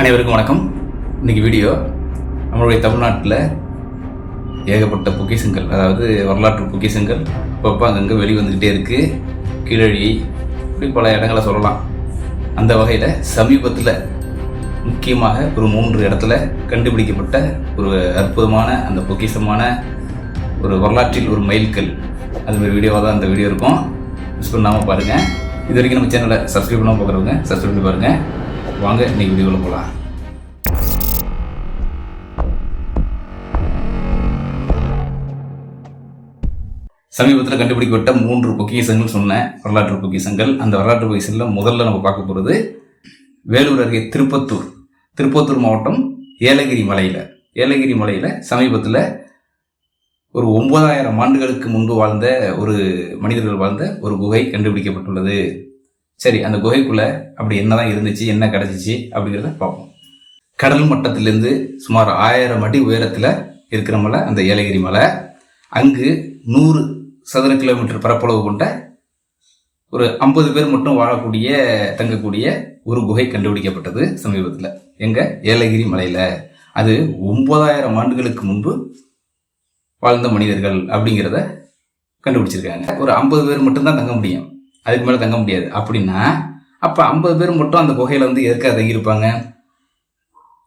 அனைவருக்கும் வணக்கம். இன்னைக்கு வீடியோ நம்மளுடைய தமிழ்நாட்டில் ஏகப்பட்ட பொக்கிஷங்கள் அதாவது வரலாற்று பொக்கிஷங்கள் அப்பப்போ அங்கங்கே வெளிவந்துக்கிட்டே இருக்குது கீழழி இப்படி பல இடங்களை சொல்லலாம். அந்த வகையில் சமீபத்தில் முக்கியமாக ஒரு மூன்று இடத்துல கண்டுபிடிக்கப்பட்ட ஒரு அற்புதமான அந்த பொக்கிஷமான ஒரு வரலாற்றில் ஒரு மைல்கல். அது மாதிரி வீடியோவாக தான் அந்த வீடியோ இருக்கும். மிஸ் பண்ணாமல் பாருங்கள் இது வரைக்கும் நம்ம சேனலை சப்ஸ்கிரைப் பண்ணாமல் பார்க்குறவங்க சப்ஸ்கிரைப் பண்ணி பாருங்கள் வாங்க இன்றைக்கி வீடியோவில் போகலாம் சமீபத்தில் கண்டுபிடிக்கப்பட்ட மூன்று பொக்கிசங்கள் சொன்னேன். வரலாற்று பொக்கிஷங்கள். அந்த வரலாற்று பொக்கிஷங்களில் முதல்ல நம்ம பார்க்க போகிறது வேலூர் அருகே திருப்பத்தூர். திருப்பத்தூர் மாவட்டம் ஏலகிரி மலையில். ஏலகிரி மலையில் சமீபத்தில் ஒரு ஒன்பதாயிரம் ஆண்டுகளுக்கு முன்பு வாழ்ந்த ஒரு மனிதர்கள் வாழ்ந்த ஒரு குகை கண்டுபிடிக்கப்பட்டுள்ளது. சரி அந்த குகைக்குள்ளே அப்படி என்னதான் இருந்துச்சு என்ன கிடச்சிச்சு அப்படிங்கிறத பார்ப்போம். கடல் மட்டத்திலேருந்து சுமார் ஆயிரம் அடி உயரத்தில் இருக்கிற மலை அந்த ஏலகிரி மலை. அங்கு நூறு சதுர கிலோமீட்டர் பரப்பளவு கொண்ட ஒரு ஐம்பது பேர் மட்டும் வாழக்கூடிய தங்கக்கூடிய ஒரு குகை கண்டுபிடிக்கப்பட்டது சமீபத்தில். எங்க? ஏலகிரி மலையில். அது ஒன்பதாயிரம் ஆண்டுகளுக்கு முன்பு வாழ்ந்த மனிதர்கள் அப்படிங்கிறத கண்டுபிடிச்சிருக்காங்க. ஒரு ஐம்பது பேர் மட்டும்தான் தங்க முடியும். அதுக்கு மேலே தங்க முடியாது. அப்படின்னா அப்போ ஐம்பது பேர் மட்டும் அந்த குகையில் வந்து எதுக்காக தங்கியிருப்பாங்க?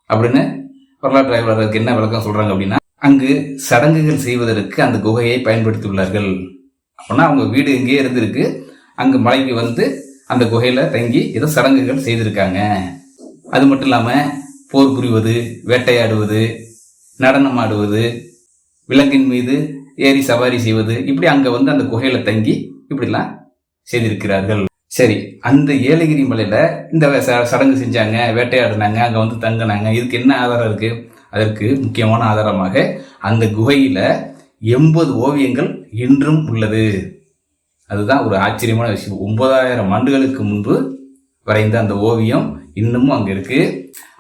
அப்படின்னு வரலாற்று ஆய்வாளர்களுக்கு என்ன விளக்கம் சொல்கிறாங்க அப்படின்னா அங்கு சடங்குகள் செய்வதற்கு அந்த குகையை பயன்படுத்தியுள்ளார்கள். அப்படின்னா அவங்க வீடு எங்கேயே இருந்திருக்கு. அங்கே மலைக்கு வந்து அந்த குகையில் தங்கி ஏதோ சடங்குகள் செய்திருக்காங்க. அது மட்டும் இல்லாமல் போர் புரிவது வேட்டையாடுவது நடனம் ஆடுவது விலங்கின் மீது ஏறி சவாரி செய்வது இப்படி அங்கே வந்து அந்த குகையில் தங்கி இப்படிலாம் செய்திருக்கிறார்கள். சரி அந்த ஏலகிரி மலையில் இந்த ச- சடங்கு செஞ்சாங்க வேட்டையாடினாங்க அங்கே வந்து தங்கினாங்க இதுக்கு என்ன ஆதாரம் இருக்குது அதற்கு முக்கியமான ஆதாரமாக அந்த குகையில் எண்பது ஓவியங்கள் இன்றும் உள்ளது. அதுதான் ஒரு ஆச்சரியமான விஷயம். ஒன்பதாயிரம் ஆண்டுகளுக்கு முன்பு வரைந்த அந்த ஓவியம் இன்னமும் அங்கே இருக்கு.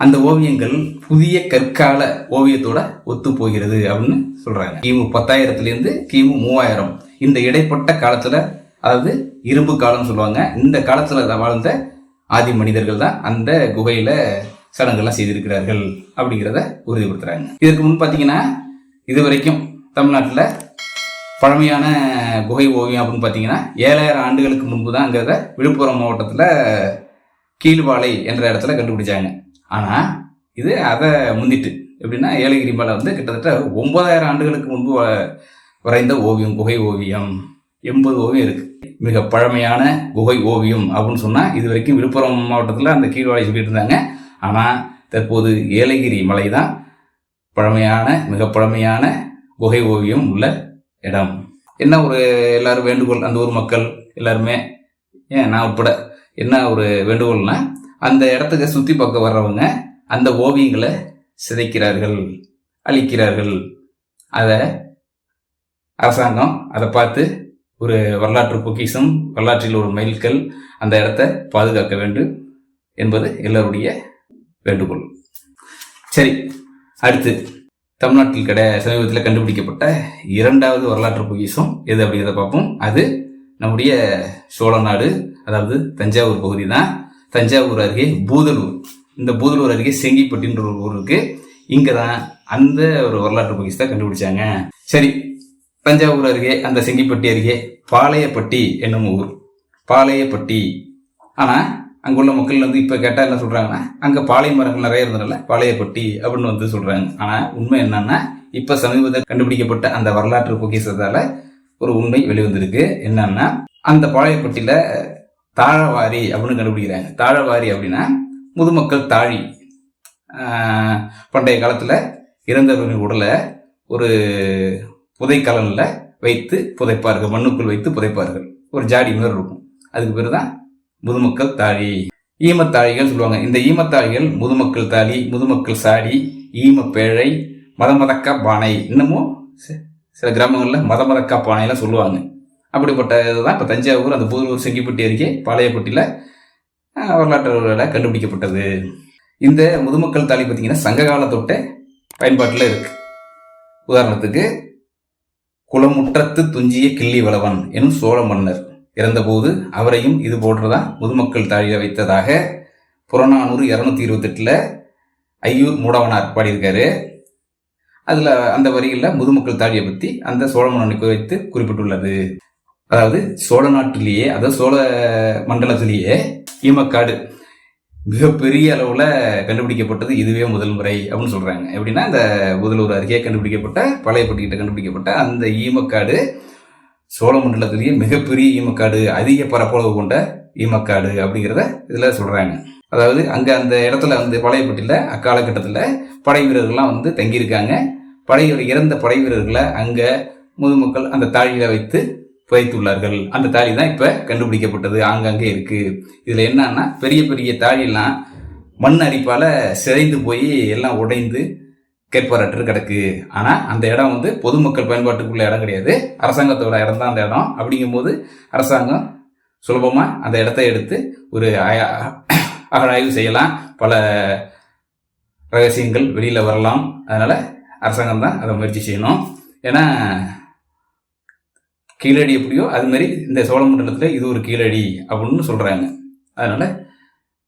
அந்த ஓவியங்கள் புதிய கற்கால ஓவியத்தோட ஒத்து போகிறது அப்படின்னு சொல்றாங்க. கிமு பத்தாயிரத்துலேருந்து கிமு மூவாயிரம். இந்த இடைப்பட்ட காலத்துல அதாவது இரும்பு காலம்னு சொல்லுவாங்க இந்த காலத்துல வாழ்ந்த ஆதி மனிதர்கள் தான் அந்த குகையில சடங்குகள்லாம் செய்திருக்கிறார்கள் அப்படிங்கிறத உறுதிப்படுத்துகிறாங்க இதற்கு முன் பார்த்தீங்கன்னா இது வரைக்கும் தமிழ்நாட்டில் பழமையான குகை ஓவியம் அப்படின்னு பார்த்தீங்கன்னா ஏழாயிரம் ஆண்டுகளுக்கு முன்பு தான் தான்ங்கிறத விழுப்புரம் மாவட்டத்தில் கீழ்வாலை என்ற இடத்துல கண்டுபிடிச்சாங்க. ஆனால் இது அதை முந்திட்டு எப்படின்னா ஏலகிரி மலை வந்து கிட்டத்தட்ட ஒன்பதாயிரம் ஆண்டுகளுக்கு முன்பு வ- வரைந்த ஓவியம் குகை ஓவியம். எண்பது ஓவியம் இருக்குது மிக பழமையான குகை ஓவியம் அப்படின்னு சொன்னால் இது வரைக்கும் விழுப்புரம் மாவட்டத்தில் அந்த கீழ்வாலை சொல்லிட்டு இருந்தாங்க. ஆனால் தற்போது ஏலகிரி மலை தான் பழமையான மிக பழமையான குகை ஓவியம் உள்ள இடம். என்ன ஒரு எல்லாரும் வேண்டுகோள் அந்த ஊர் மக்கள் எல்லாருமே ஏன் நான் உட்பட என்ன ஒரு வேண்டுகோள்னா அந்த இடத்துக்கு சுற்றி பார்க்க வர்றவங்க அந்த ஓவியங்களை சிதைக்கிறார்கள் அழிக்கிறார்கள். அதை அரசாங்கம் அதை பார்த்து ஒரு வரலாற்று பொக்கிஷம் வரலாற்றில் ஒரு மைல்கல் அந்த இடத்த பாதுகாக்க வேண்டும் என்பது எல்லோருடைய வேண்டுகோள். சரி அடுத்து. தமிழ்நாட்டில் கடை சமீபத்தில் கண்டுபிடிக்கப்பட்ட இரண்டாவது வரலாற்று பொக்கிஷம் எது அப்படிங்கிறத பார்ப்போம். அது நம்முடைய சோழ நாடு அதாவது தஞ்சாவூர் பகுதி தான். தஞ்சாவூர் அருகே பூதலூர். இந்த பூதலூர் அருகே செங்கிப்பட்டின்ற ஒரு ஊர் இருக்கு. தான் அந்த ஒரு வரலாற்று பொக்கிஷத்தை கண்டுபிடிச்சாங்க. சரி தஞ்சாவூர் அருகே அந்த செங்கிப்பட்டி அருகே பாளையப்பட்டி என்னும் ஊர். பாளையப்பட்டி. ஆனால் அங்குள்ள மக்கள் வந்து இப்போ கேட்டால் என்ன சொல்கிறாங்கன்னா அங்கே பாலை மரங்கள் நிறைய இருந்தனால பாளையப்பட்டி அப்படின்னு வந்து சொல்கிறாங்க ஆனால் உண்மை என்னன்னா இப்போ சமீபத்தில் கண்டுபிடிக்கப்பட்ட அந்த வரலாற்று பொக்கிசத்தால் ஒரு உண்மை வெளிவந்திருக்கு. என்னன்னா அந்த பாளையப்பட்டியில் தாழவாரி அப்படின்னு கண்டுபிடிக்கிறாங்க. தாழவாரி அப்படின்னா முதுமக்கள் தாழி. பண்டைய காலத்தில் இறந்தவர்களின் உடலை ஒரு புதைக்கலனில் வைத்து புதைப்பார்கள். மண்ணுக்குள் வைத்து புதைப்பார்கள். ஒரு ஜாடி மாதிரி இருக்கும். அதுக்கு பேர் தான் முதுமக்கள் தாழி ஈமத்தாழிகள் சொல்லுவாங்க. இந்த ஈமத்தாழிகள் முதுமக்கள் தாலி முதுமக்கள் சாடி ஈமப்பேழை மதமதக்கா பானை. இன்னமும் சில கிராமங்களில் மதமதக்கா பானைலாம் சொல்லுவாங்க. அப்படிப்பட்ட இதுதான் இப்போ தஞ்சாவூர் அந்த புதூர் செங்கிப்பட்டி அருகே பாளையப்பட்டியில் வரலாற்றுல கண்டுபிடிக்கப்பட்டது. இந்த முதுமக்கள் தாலி பார்த்தீங்கன்னா சங்க காலத்தொட்ட பயன்பாட்டில் இருக்குது உதாரணத்துக்கு குளமுற்றத்து துஞ்சிய கிள்ளி வளவன் எனும் சோழ மன்னர். இறந்தபோது அவரையும் இது போன்றதான் முதுமக்கள் தாழிய வைத்ததாக புறநானூறு இரநூத்தி இருபத்தெட்டில் ஐயூர் மூடவனார் பாடியிருக்காரு. அதில் அந்த வரிகளில் முதுமக்கள் தாழியை பற்றி அந்த சோழ மன்னனை குறித்து குறிப்பிட்டுள்ளது. அதாவது சோழ நாட்டிலேயே அதாவது சோழ மண்டலத்திலேயே ஈமக்காடு மிகப்பெரிய அளவில் கண்டுபிடிக்கப்பட்டது இதுவே முதல் முறை அப்படின்னு சொல்கிறாங்க எப்படின்னா இந்த முதலூர் அருகே கண்டுபிடிக்கப்பட்ட பழையப்பட்டிக்கிட்ட கண்டுபிடிக்கப்பட்ட அந்த ஈமக்காடு சோழமண்டலத்திலேயே மிகப்பெரிய ஈமக்காடு அதிக பரப்பளவு கொண்ட ஈமக்காடு அப்படிங்கிறத இதில் சொல்கிறாங்க அதாவது அங்கே அந்த இடத்துல வந்து பழையப்பட்டியில் அக்காலகட்டத்தில் படை வீரர்கள்லாம் வந்து தங்கியிருக்காங்க. படை இறந்த படை வீரர்களை அங்கே முதுமக்கள் அந்த தாழியில் வைத்து புதைத்துள்ளார்கள். அந்த தாலி தான் இப்போ கண்டுபிடிக்கப்பட்டது ஆங்காங்கே இருக்குது இதில் என்னன்னா பெரிய பெரிய தாழியெல்லாம் மண் அரிப்பால் சிதைந்து போய் எல்லாம் உடைந்து கேட்பாரற்று கிடக்கு ஆனால் அந்த இடம் வந்து பொதுமக்கள் பயன்பாட்டுக்குள்ள இடம் கிடையாது. அரசாங்கத்தோட இடம் தான் அந்த இடம். அப்படிங்கும்போது அரசாங்கம் சுலபமாக அந்த இடத்த எடுத்து ஒரு அகழாய்வு செய்யலாம். பல ரகசியங்கள் வெளியில் வரலாம். அதனால் அரசாங்கம் தான் அதை முயற்சி செய்யணும். ஏன்னா கீழடி எப்படியோ அது மாதிரி இந்த சோழ மண்டலத்தில் இது ஒரு கீழடி அப்படின்னு சொல்கிறாங்க அதனால்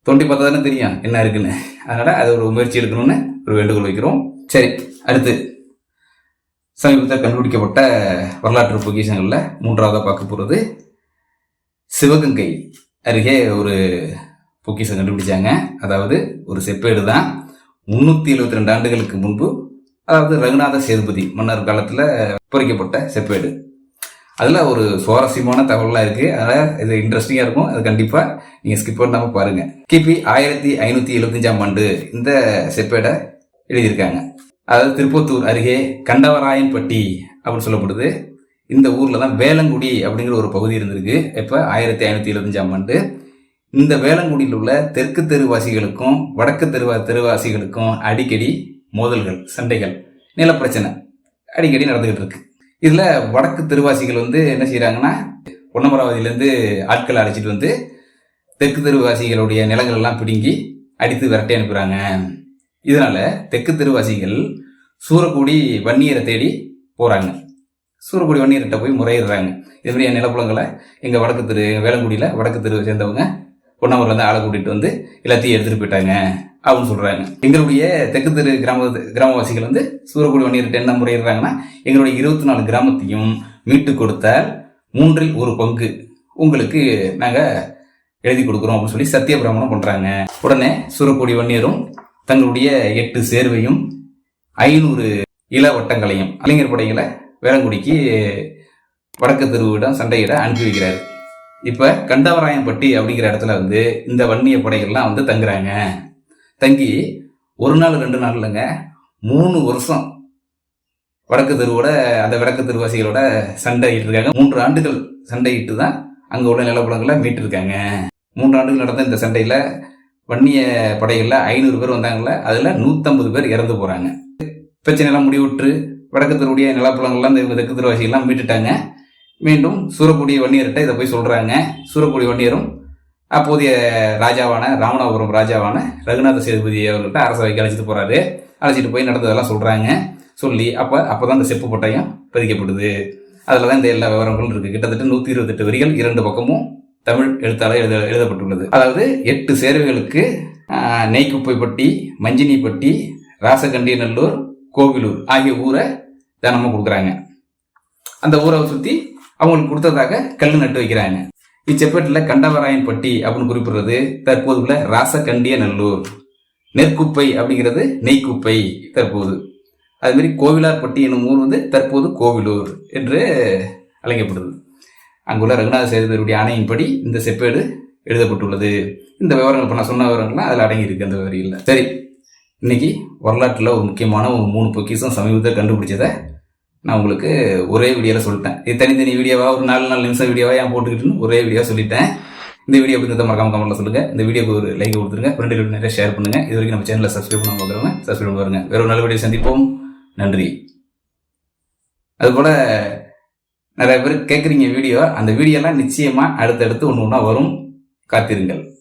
தோண்டி பார்த்தா தானே தெரியும் என்ன இருக்குன்னு. அதனால் அது ஒரு முயற்சி எடுக்கணும்னு ஒரு வேண்டுகோள் வைக்கிறோம். சரி அடுத்து. சமீபத்தில் கண்டுபிடிக்கப்பட்ட வரலாற்று பொக்கிஷங்களில் மூன்றாவதாக பார்க்க போகிறது சிவகங்கை அருகே ஒரு பொக்கிஷம் கண்டுபிடிச்சாங்க. அதாவது ஒரு செப்பேடு தான். முந்நூற்றி எழுபத்தி ரெண்டு ஆண்டுகளுக்கு முன்பு அதாவது ரகுநாத சேதுபதி மன்னர் காலத்தில் பொறிக்கப்பட்ட செப்பேடு. அதில் ஒரு சுவாரஸ்யமான தகவல்லாம் இருக்குது அதனால் இது இன்ட்ரெஸ்டிங்காக இருக்கும். அது கண்டிப்பாக நீங்கள் ஸ்கிப் பண்ணாமல் பாருங்கள் கிபி ஆயிரத்தி ஐநூற்றி எழுபத்தஞ்சாம் ஆண்டு இந்த செப்பேடை எழுதியிருக்காங்க. அதாவது திருப்பத்தூர் அருகே கண்டவராயன்பட்டி அப்படின்னு சொல்லப்படுது. இந்த ஊரில் தான் வேலங்குடி அப்படிங்கிற ஒரு பகுதி இருந்திருக்கு. இப்போ ஆயிரத்தி ஐநூற்றி எழுபத்தஞ்சாம் ஆண்டு. இந்த வேலங்குடியில் உள்ள தெற்கு தெருவாசிகளுக்கும் வடக்கு தெருவா தெருவாசிகளுக்கும் அடிக்கடி மோதல்கள் சண்டைகள் நிலப்பிரச்சனை அடிக்கடி நடந்துக்கிட்டு இருக்கு. இதில் வடக்கு தெருவாசிகள் வந்து என்ன செய்கிறாங்கன்னா பொன்னமராவதியிலேருந்து ஆட்களை அழைச்சிட்டு வந்து தெற்கு தெருவாசிகளுடைய நிலங்கள் எல்லாம் பிடுங்கி அடித்து விரட்டி அனுப்புகிறாங்க இதனால தெற்கு திருவாசிகள் சூரக்குடி வன்னியரை தேடி போகிறாங்க சூரக்குடி வன்னியர்கிட்ட போய் முறையிடுறாங்க. இது மாதிரி என் நிலப்புலங்களை எங்கள் வடக்கு தெரு வேளங்குடியில் வடக்கு தெருவை சேர்ந்தவங்க பொன்னமூர்லேருந்து ஆளை கூட்டிகிட்டு வந்து எல்லாத்தையும் எடுத்துகிட்டு போயிட்டாங்க அப்படின்னு சொல்கிறாங்க எங்களுடைய தெற்கு தெரு கிராம கிராமவாசிகள் வந்து சூரக்குடி வன்னியர்கிட்ட என்ன முறையிடுறாங்கன்னா எங்களுடைய இருபத்தி நாலு கிராமத்தையும் மீட்டு கொடுத்தால் மூன்றில் ஒரு பங்கு உங்களுக்கு நாங்கள் எழுதி கொடுக்குறோம் அப்படின்னு சொல்லி சத்திய பிராமணம் பண்ணுறாங்க உடனே சூரக்குடி வன்னியரும் தங்களுடைய எட்டு சேர்வையும் ஐநூறு இளவட்டங்களையும் இளைஞர் படைகளை வேளங்குடிக்கு வடக்கு தெருவிடம் சண்டையிட அனுப்பி வைக்கிறார். இப்போ கண்டவராயம்பட்டி அப்படிங்கிற இடத்துல வந்து இந்த வன்னிய படைகள்லாம் வந்து தங்குறாங்க. தங்கி ஒரு நாள் ரெண்டு நாள் இல்லைங்க மூணு வருஷம் வடக்கு தெருவோட அந்த வடக்கு தெருவாசிகளோட சண்டையிட்டு இருக்காங்க. மூன்று ஆண்டுகள் சண்டையிட்டு தான் அங்கே உள்ள நிலப்படங்களை மீட்டிருக்காங்க. மூன்று ஆண்டுகள் நடந்த இந்த சண்டையில் வன்னிய படைகளில் ஐநூறு பேர் வந்தாங்கல்ல அதில் நூற்றம்பது பேர் இறந்து போகிறாங்க பிரச்சனையெல்லாம் முடிவுற்று வடக்கு தெருவுடைய நிலப்புலங்கள்லாம் இந்த தெற்கு தெருவாசிகள்லாம் மீட்டுட்டாங்க. மீண்டும் சூரக்குடி வன்னியர்கிட்ட இதை போய் சொல்கிறாங்க சூரக்குடி வன்னியரும் அப்போதைய ராஜாவான ராமநாதபுரம் ராஜாவான ரகுநாத சேதுபதி அவர்கிட்ட அரசவைக்கு அழைச்சிட்டு போகிறாரு அழைச்சிட்டு போய் நடந்ததெல்லாம் சொல்கிறாங்க சொல்லி அப்போ அப்போ தான் இந்த செப்பு பட்டயம் பதிக்கப்படுது அதில் தான் இந்த எல்லா விவரங்களும் இருக்குது கிட்டத்தட்ட நூற்றி இருபத்தெட்டு வரிகள் இரண்டு பக்கமும் தமிழ் எழுத்தால எழுத எழுதப்பட்டுள்ளது. அதாவது எட்டு சேர்வைகளுக்கு நெய்க்குப்பைப்பட்டி மஞ்சினிப்பட்டி ராசகண்டியநல்லூர் கோவிலூர் ஆகிய ஊரை தினமும் கொடுக்குறாங்க. அந்த ஊரை சுற்றி அவங்களுக்கு கொடுத்ததாக கல் நட்டு வைக்கிறாங்க. இச்செப்பேட்டில் கண்டவராயன்பட்டி அப்படின்னு குறிப்பிடுறது தற்போது உள்ள ராசகண்டிய நல்லூர் நெற்குப்பை அப்படிங்கிறது நெய்க்குப்பை தற்போது. அதுமாரி கோவிலார் கோவிலார்பட்டி என்னும் ஊர் வந்து தற்போது கோவிலூர் என்று அழைக்கப்படுது. அங்குள்ள ரகுநாத சேதுபதியுடைய ஆணையின்படி இந்த செப்பேடு எழுதப்பட்டுள்ளது. இந்த விவரங்கள் இப்போ நான் சொன்ன விவரங்கள்லாம் அதில் அடங்கியிருக்கு அந்த வரியில். சரி இன்னைக்கு வரலாற்றில் ஒரு முக்கியமான ஒரு மூணு பொக்கிஷம் சமீபத்தில் கண்டுபிடிச்சதை நான் உங்களுக்கு ஒரே வீடியோவில் சொல்லிட்டேன். இது தனித்தனி வீடியோவாக ஒரு நாலு நாலு நிமிஷம் வீடியோவாக ஏன் போட்டுக்கிட்டுன்னு ஒரே வீடியோ சொல்லிட்டேன். இந்த வீடியோ பற்றி மறக்காம கமெண்ட்ல சொல்லுங்கள் இந்த வீடியோக்கு ஒரு லைக் கொடுத்துருங்க. ஃப்ரெண்டுகளுக்கு நிறைய ஷேர் பண்ணுங்கள் இது வரைக்கும் நம்ம சேனலில் சப்ஸ்கிரைப் பண்ண பார்க்குறவங்க சப்ஸ்கிரைப் பண்ணுவாருங்க வேறு ஒரு நல்ல வீடியோ சந்திப்போம். நன்றி. அதுபோல் நிறைய பேர் கேட்குறீங்க வீடியோ அந்த வீடியோலாம் நிச்சயமாக அடுத்தடுத்து ஒன்று ஒன்றா வரும். காத்திருங்கள்.